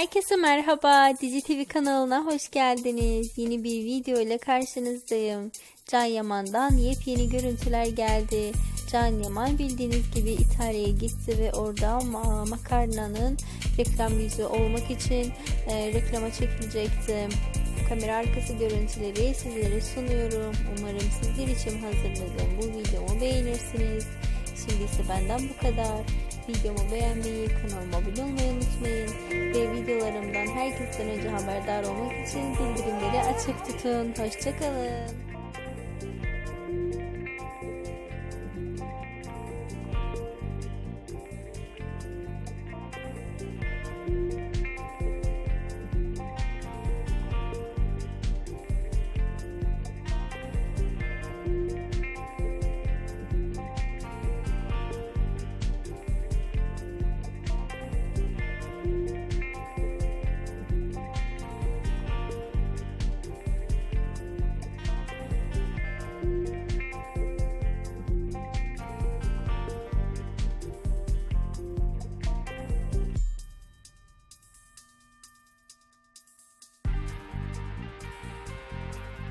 Herkese merhaba. Dizi TV kanalına hoş geldiniz. Yeni bir video ile karşınızdayım. Can Yaman'dan yepyeni görüntüler geldi. Can Yaman bildiğiniz gibi İtalya'ya gitti ve orada ma- makarnanın reklam yüzü olmak için e, reklama çekilecekti. Kamera arkası görüntüleri sizlere sunuyorum. Umarım sizler için hazırladığım bu videomu beğenirsiniz. Şimdi ise benden bu kadar. Videomu beğenmeyi, kanalıma abone olmayı unutmayın. Ve herkesten önce haberdar olmak için bildirimleri açık tutun. Hoşçakalın.